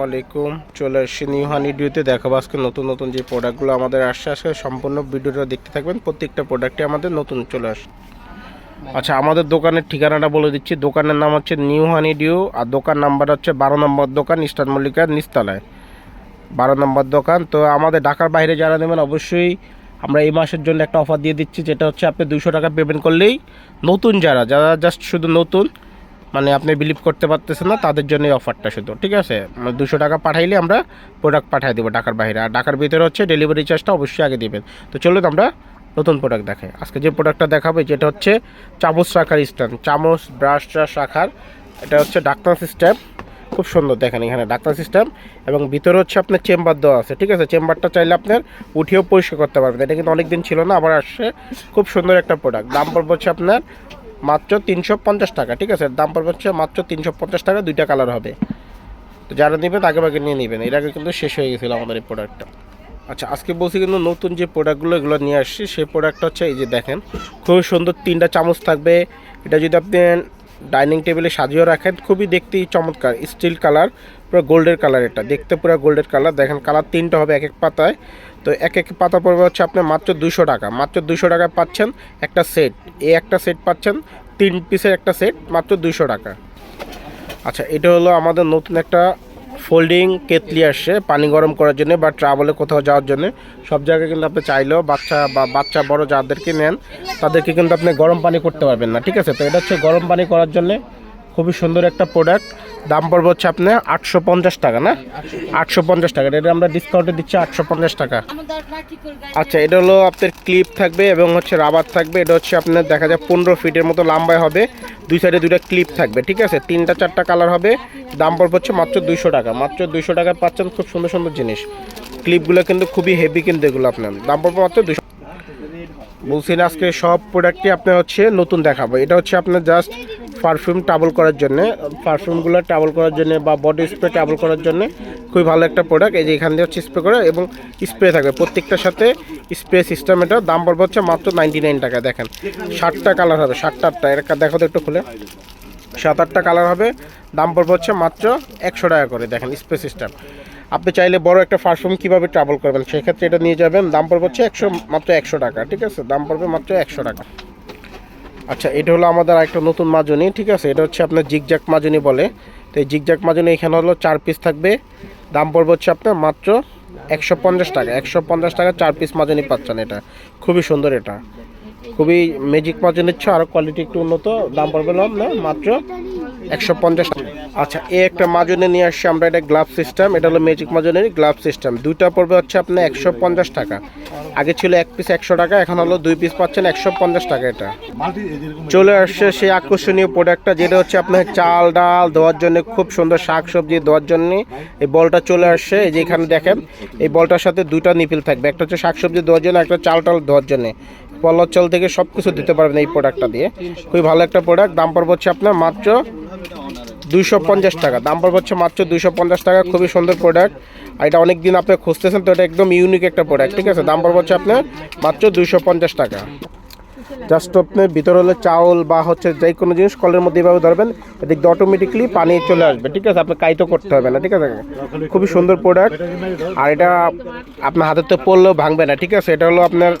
আলাইকুম চলে আসছি নিউ হানি ডিউতে দেখাবো আজকে নতুন নতুন যে প্রোডাক্টগুলো আমাদের আসছে, আজকে সম্পূর্ণ ভিডিওটা দেখতে থাকবেন। প্রত্যেকটা প্রোডাক্টই আমাদের নতুন চলে আসে। আচ্ছা আমাদের দোকানের ঠিকানাটা বলে দিচ্ছি। দোকানের নাম হচ্ছে নিউ হানি ডিউ আর দোকান নাম্বার হচ্ছে বারো নম্বর দোকান, ইস্টার্ন মল্লিকার নিস্তালায়। বারো নম্বর দোকান। তো আমাদের ঢাকার বাইরে যারা নেবেন, অবশ্যই আমরা এই মাসের জন্য একটা অফার দিয়ে দিচ্ছি, যেটা হচ্ছে আপনি দুশো টাকা পেমেন্ট করলেই নতুন যারা যারা জাস্ট শুধু নতুন মানে আপনি বিলিভ করতে পারতেছেন না, তাদের জন্য এই অফারটা শুধু, ঠিক আছে? মানে দুশো টাকা পাঠাইলে আমরা প্রোডাক্ট পাঠিয়ে দেবো ঢাকার বাইরে। আর ঢাকার ভিতরে হচ্ছে ডেলিভারি চার্জটা অবশ্যই আগে দেবেন। তো চলুন আমরা নতুন প্রোডাক্ট দেখাই। আজকে যে প্রোডাক্টটা দেখাবে, যেটা হচ্ছে চামচ রাখার স্ট্যান্ড চামচ ব্রাশ ট্রাশ রাখার এটা হচ্ছে ডাক্তার সিস্টেম খুব সুন্দর, দেখেন এখানে ডাক্তার সিস্টেম এবং ভিতরে হচ্ছে আপনার চেম্বার দেওয়া আছে, ঠিক আছে? চেম্বারটা চাইলে আপনার উঠিয়েও পরিষ্কার করতে পারবেন। এটা কিন্তু অনেক দিন ছিল না, আবার আসছে। খুব সুন্দর একটা প্রোডাক্ট দাম পড়বে হচ্ছে আপনার মাত্র তিনশো পঞ্চাশ টাকা, ঠিক আছে? দাম পড়বে হচ্ছে মাত্র তিনশো পঞ্চাশ টাকা, দুইটা কালার হবে। তো যারা নেবেন আগে আগে নিয়ে নেবেন। এর আগে কিন্তু শেষ হয়ে গেছিল আমাদের এই প্রোডাক্টটা আচ্ছা আজকে বলছি কিন্তু নতুন যে প্রোডাক্টগুলো এগুলো নিয়ে আসছি। সেই প্রোডাক্টটা হচ্ছে, এই যে দেখেন, খুবই সুন্দর তিনটা চামচ থাকবে। এটা যদি আপনি ডাইনিং টেবিলে সাজিয়ে রাখেন। খুবই দেখতে চমৎকার, স্টিল কালার, পুরো গোল্ডের কালার এটা। দেখতে পুরো গোল্ডের কালার। দেখেন, কালার তিনটা হবে এক এক পাতায়। তো এক এক পাতা পড়বে হচ্ছে আপনি মাত্র দুশো টাকা। মাত্র দুশো টাকায় পাচ্ছেন একটা সেট। এই একটা সেট পাচ্ছেন, তিন পিসের একটা সেট মাত্র দুশো টাকা। আচ্ছা এটা হলো আমাদের নতুন একটা ফোল্ডিং কেতলি আসছে পানি গরম করার জন্য বা ট্রাভেলে কোথাও যাওয়ার জন্য। সব জায়গায় কিন্তু আপনি চাইলেও বাচ্চা বা বাচ্চা বড় যাদেরকে নেন, তাদেরকে কিন্তু আপনি গরম পানি করতে পারবেন না, ঠিক আছে? তো এটা হচ্ছে গরম পানি করার জন্যে খুবই সুন্দর একটা প্রোডাক্ট দাম পড়বে হচ্ছে আপনার আটশো পঞ্চাশ টাকা, না? আটশো পঞ্চাশ টাকা। এটা আমরা ডিসকাউন্টে দিচ্ছি আটশো পঞ্চাশ টাকা। আচ্ছা এটা হলো আপনার ক্লিপ থাকবে এবং হচ্ছে রাবার থাকবে। এটা হচ্ছে আপনার দেখা যায় পনেরো ফিটের মতো লম্বায় হবে। দুই সাইডে দুইটা ক্লিপ থাকবে, ঠিক আছে? তিনটা, চারটা কালার হবে। দাম পড়বে হচ্ছে মাত্র দুইশো টাকা। মাত্র দুইশো টাকায় পাচ্ছেন খুব সুন্দর সুন্দর জিনিস। ক্লিপগুলো কিন্তু খুবই হেভি কিন্তু এগুলো আপনার। দাম পড়বে মাত্র দুশো বলছি আজকে সব প্রোডাক্টই আপনার হচ্ছে নতুন দেখাবো। এটা হচ্ছে আপনার জাস্ট পারফিউম টাবল করার জন্য পারফিউমগুলো টাবল করার জন্য বা বডি স্প্রে টাবল করার জন্য খুবই ভালো একটা প্রোডাক্ট এই যে এখান দিয়ে হচ্ছে স্প্রে করে এবং স্প্রে থাকবে। প্রত্যেকটার সাথে স্প্রে সিস্টেম এটা দাম পড়বে হচ্ছে মাত্র নাইনটি নাইন টাকা, দেখেন। ষাটটা কালার হবে ষাটটা আটটা এর দেখো তো একটু খুলে। সাত আটটা কালার হবে, দাম পড়বে হচ্ছে মাত্র একশো টাকা করে, দেখেন স্প্রে সিস্টেম আপনি চাইলে বড় একটা পারফিউম কীভাবে ট্রাভেল করবেন, সেক্ষেত্রে এটা নিয়ে যাবেন, দাম পড়বে হচ্ছে একশো, মাত্র একশো টাকা, ঠিক আছে? দাম পড়বে মাত্র একশো টাকা। আচ্ছা এটা হলো আমাদের একটা নতুন মাজনি, ঠিক আছে? এটা হচ্ছে আপনার জিগজ্যাক মাজনি বলে। তো এই জিগজ্যাক মাজনি এখানে হলো চার পিস থাকবে। দাম পড়বে হচ্ছে আপনার মাত্র একশো পঞ্চাশ টাকা। একশো পঞ্চাশ টাকা চার পিস মাজনি পাচ্ছেন এটা। খুবই সুন্দর এটা। খুবই ম্যাজিক মাজনির চেয়ে আরও কোয়ালিটি একটু উন্নত, দাম পড়বে না মাত্র একশো পঞ্চাশ টাকা। আচ্ছা এই একটা মাজনে নিয়ে আসছি আমরা, এটা গ্লাভ সিস্টেম এটা হলো ম্যাজিক মাজনের গ্লাভ সিস্টেম দুইটা পড়বে হচ্ছে আপনার একশো পঞ্চাশ টাকা। আগে ছিল এক পিস একশো টাকা এখন হলো দুই পিস পাচ্ছেন একশো পঞ্চাশ টাকা এটা। চলে আসছে সেই আকর্ষণীয় প্রোডাক্টটা যেটা হচ্ছে আপনার চাল ডাল দেওয়ার জন্য খুব সুন্দর শাক সবজি দেওয়ার জন্য। এই বলটা চলে আসছে এই যে এখানে দেখেন এই বলটার সাথে দুটা নিপিল থাকবে একটা হচ্ছে শাক সবজি দেওয়ার জন্য একটা চাল টাল দেওয়ার জন্য। পলার চাল থেকে সব কিছু দিতে পারবেন এই প্রোডাক্টটা দিয়ে। খুবই ভালো একটা প্রোডাক্ট দাম পড়বে হচ্ছে আপনার মাত্র দুইশো পঞ্চাশ টাকা। দাম পড়বে হচ্ছে মাত্র দুইশো পঞ্চাশ টাকা, খুবই সুন্দর প্রোডাক্ট আর এটা অনেক দিন আপনি খুঁজতেছেন, তো এটা একদম ইউনিক একটা প্রোডাক্ট ঠিক আছে? দাম পড়বে হচ্ছে আপনার মাত্র দুইশো পঞ্চাশ টাকা। জাস্ট আপনি ভিতরে হলে চাউল বা হচ্ছে যে কোনো জিনিস কলের মধ্যে এভাবে ধরবেন, এদিক দিয়ে অটোমেটিকলি পানি চলে আসবে, ঠিক আছে? আপনার কাইতো করতে হবে না, ঠিক আছে? খুবই সুন্দর প্রোডাক্ট আর এটা আপনার হাতের তো পড়লেও ভাঙবে না, ঠিক আছে? এটা হলো আপনার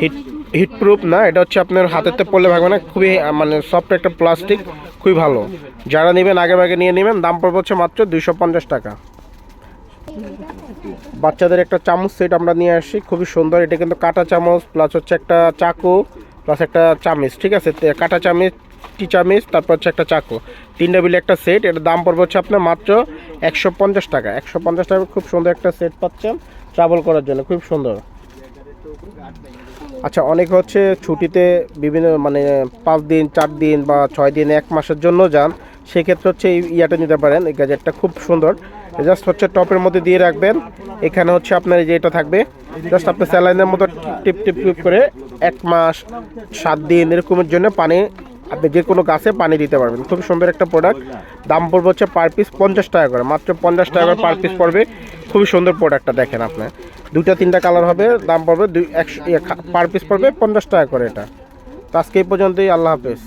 হিট হিট প্রুফ না, এটা হচ্ছে আপনার হাতেতে পড়লে ভাঙবে না, খুবই মানে সফট একটা প্লাস্টিক খুবই ভালো। যারা নেবেন, আগে আগে নিয়ে নেবেন, দাম পড়বে হচ্ছে মাত্র দুইশো পঞ্চাশ টাকা। বাচ্চাদের একটা চামচ সেট আমরা নিয়ে আসি, খুবই সুন্দর। এটা কিন্তু কাটা চামচ প্লাস হচ্ছে একটা চাকু প্লাস একটা চামিচ, ঠিক আছে? কাটা চামিচ, টি চামিচ, তারপর হচ্ছে একটা চাকু। তিনটা মিলে একটা সেট, এটার দাম পড়বে হচ্ছে আপনার মাত্র একশো পঞ্চাশ টাকা। একশো পঞ্চাশ টাকা খুব সুন্দর একটা সেট পাচ্ছেন ট্রাভেল করার জন্য, খুব সুন্দর। আচ্ছা অনেক হচ্ছে ছুটিতে বিভিন্ন মানে পাঁচ দিন, চার দিন বা ছয় দিন, এক মাসের জন্য যান। সেক্ষেত্রে হচ্ছে এই ইয়াটা নিতে পারেন। এই গ্যাজেটটা খুব সুন্দর। জাস্ট হচ্ছে টপের মধ্যে দিয়ে রাখবেন। এখানে হচ্ছে আপনার যে এটা থাকবে। জাস্ট আপনার স্যালাইনের মতো টিপ টিপ টিপ করে এক মাস, সাত দিন এরকমের জন্য পানি, আপনি যে কোনো গাছে পানি দিতে পারবেন। খুব সুন্দর একটা প্রোডাক্ট দাম পড়বে হচ্ছে পার পিস পঞ্চাশ টাকা করে। মাত্র পঞ্চাশ টাকা করে পার পিস পড়বে। খুবই সুন্দর প্রোডাক্টটা দেখেন আপনি। দুইটা, তিনটা কালার হবে, দাম পড়বে দুই, একশো পার পিস পড়বে পঞ্চাশ টাকা করে এটা। তো আজকে এই পর্যন্তই, আল্লাহ হাফেজ।